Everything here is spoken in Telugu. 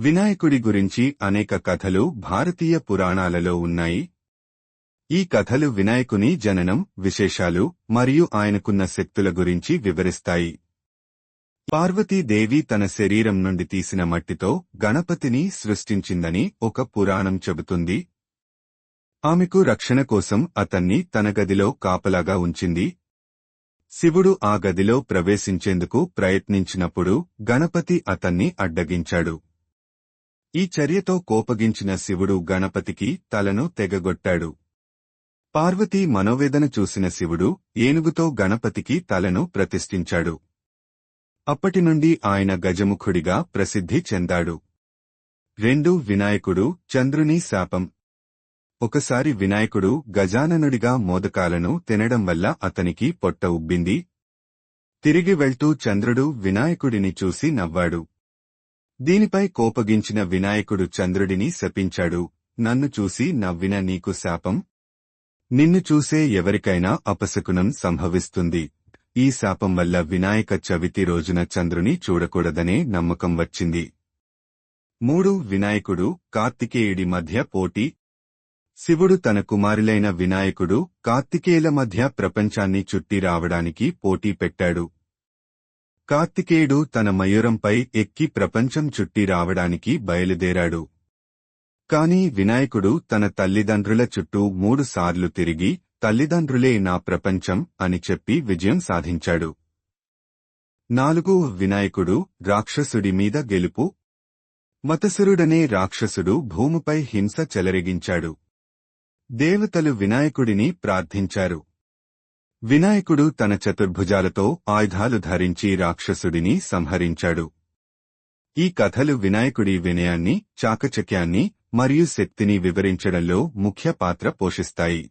వినాయకుడి గురించి అనేక కథలు భారతీయ పురాణాలలో ఉన్నాయి. ఈ కథలు వినాయకుని జననం విశేషాలు మరియు ఆయనకున్న శక్తుల గురించి వివరిస్తాయి. పార్వతీదేవి తన శరీరం నుండి తీసిన మట్టితో గణపతిని సృష్టించిందని ఒక పురాణం చెబుతుంది. ఆమెకు రక్షణ కోసం అతన్ని తన గదిలో కాపలాగా ఉంచింది. శివుడు ఆ గదిలో ప్రవేశించేందుకు ప్రయత్నించినప్పుడు గణపతి అతన్ని అడ్డగించాడు. ఈ చర్యతో కోపగించిన శివుడు గణపతికి తలను తెగగొట్టాడు. పార్వతీ మనోవేదన చూసిన శివుడు ఏనుగుతో గణపతికి తలను ప్రతిష్ఠించాడు. అప్పటినుండి ఆయన గజముఖుడిగా ప్రసిద్ధి చెందాడు. రెండు వినాయకుడు చంద్రుని శాపం. ఒకసారి వినాయకుడు గజాననుడిగా మోదకాలను తినడం వల్ల అతనికి పొట్ట ఉబ్బింది. తిరిగి వెళ్తూ చంద్రుడు వినాయకుడిని చూసి నవ్వాడు. దీనిపై కోపగించిన వినాయకుడు చంద్రుడిని శపించాడు. నన్ను చూసి నవ్విన నీకు శాపం? నిన్ను చూసే ఎవరికైనా అపశకునం సంభవిస్తుంది. ఈ శాపం వల్ల వినాయక చవితి రోజున చంద్రుని చూడకూడదనే నమ్మకం వచ్చింది. మూడు వినాయకుడు కార్తికేయుడి మధ్య పోటీ? శివుడు తన కుమారులైన వినాయకుడు కార్తికేయుల మధ్య ప్రపంచాన్ని చుట్టి రావడానికి పోటీ పెట్టాడు. కార్తికేయుడు తన మయూరంపై ఎక్కి ప్రపంచం చుట్టి రావడానికి బయలుదేరాడు. కాని వినాయకుడు తన తల్లిదండ్రుల చుట్టూ మూడుసార్లు తిరిగి తల్లిదండ్రులే నా ప్రపంచం అని చెప్పి విజయం సాధించాడు. నాలుగు వినాయకుడు రాక్షసుడి మీద గెలుపు. మతసురుడనే రాక్షసుడు భూమిపై హింస చెలరిగించాడు. దేవతలు వినాయకుడిని ప్రార్థించారు. వినాయకుడు తన చతుర్భుజాలతో ఆయుధాలు ధరించి రాక్షసుడిని సంహరించాడు. ఈ కథలు వినాయకుడి వినయాన్ని చాకచక్యాన్ని మరియు శక్తిని వివరించడంలో ముఖ్య పాత్ర పోషిస్తాయి.